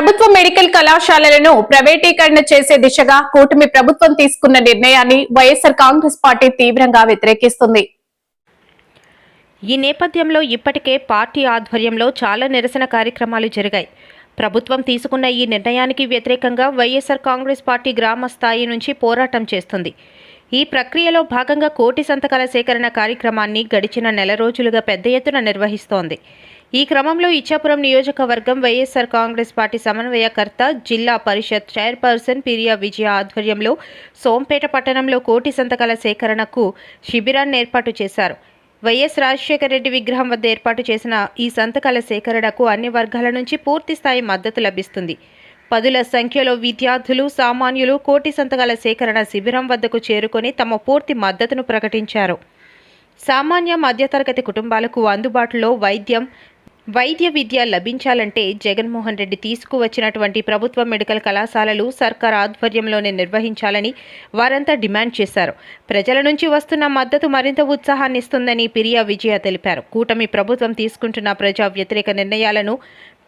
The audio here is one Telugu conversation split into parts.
ప్రభుత్వ మెడికల్ కళాశాలలను ప్రైవేటీకరణ చేసే దిశగా కూటమి ప్రభుత్వం తీసుకున్న నిర్ణయాన్ని వైఎస్ఆర్ కాంగ్రెస్ పార్టీ తీవ్రంగా వ్యతిరేకిస్తుంది. ఈ నేపథ్యంలో ఇప్పటికే పార్టీ ఆధ్వర్యంలో చాలా నిరసన కార్యక్రమాలు జరిగాయి. ప్రభుత్వం తీసుకున్న ఈ నిర్ణయానికి వ్యతిరేకంగా వైఎస్ఆర్ కాంగ్రెస్ పార్టీ గ్రామ స్థాయి నుంచి పోరాటం చేస్తుంది. ఈ ప్రక్రియలో భాగంగా కోటి సంతకాల సేకరణ కార్యక్రమాన్ని గడిచిన నెల రోజులుగా పెద్ద ఎత్తున నిర్వహిస్తోంది. ఈ క్రమంలో ఇచ్చాపురం నియోజకవర్గం వైఎస్ఆర్ కాంగ్రెస్ పార్టీ సమన్వయకర్త జిల్లా పరిషత్ చైర్పర్సన్ పిరియా విజయ ఆధ్వర్యంలో సోంపేట పట్టణంలో కోటి సంతకాల సేకరణకు శిబిరాన్ని ఏర్పాటు చేశారు. వైఎస్ రాజశేఖర రెడ్డి విగ్రహం వద్ద ఏర్పాటు చేసిన ఈ సంతకాల సేకరణకు అన్ని వర్గాల నుంచి పూర్తి స్థాయి మద్దతు లభిస్తుంది. పదుల సంఖ్యలో విద్యార్థులు సామాన్యులు కోటి సంతకాల సేకరణ శిబిరం వద్దకు చేరుకొని తమ పూర్తి మద్దతును ప్రకటించారు. సామాన్య మధ్యతరగతి కుటుంబాలకు అందుబాటులో వైద్యం వైద్య విద్య లభించాలంటే జగన్మోహన్ రెడ్డి తీసుకువచ్చినటువంటి ప్రభుత్వ మెడికల్ కళాశాలలు సర్కార్ ఆధ్వర్యంలోనే నిర్వహించాలని వారంతా డిమాండ్ చేశారు. ప్రజల నుంచి వస్తున్న మద్దతు మరింత ఉత్సాహాన్ని ఇస్తుందని పిరియా విజయ తెలిపారు. కూటమి ప్రభుత్వం తీసుకుంటున్న ప్రజా వ్యతిరేక నిర్ణయాలను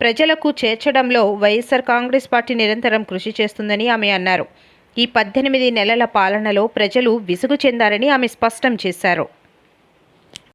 ప్రజలకు చేర్చడంలో వైఎస్ఆర్ కాంగ్రెస్ పార్టీ నిరంతరం కృషి చేస్తుందని ఆమె అన్నారు. ఈ పద్దెనిమిది నెలల పాలనలో ప్రజలు విసుగు చెందారని ఆమె స్పష్టం చేశారు.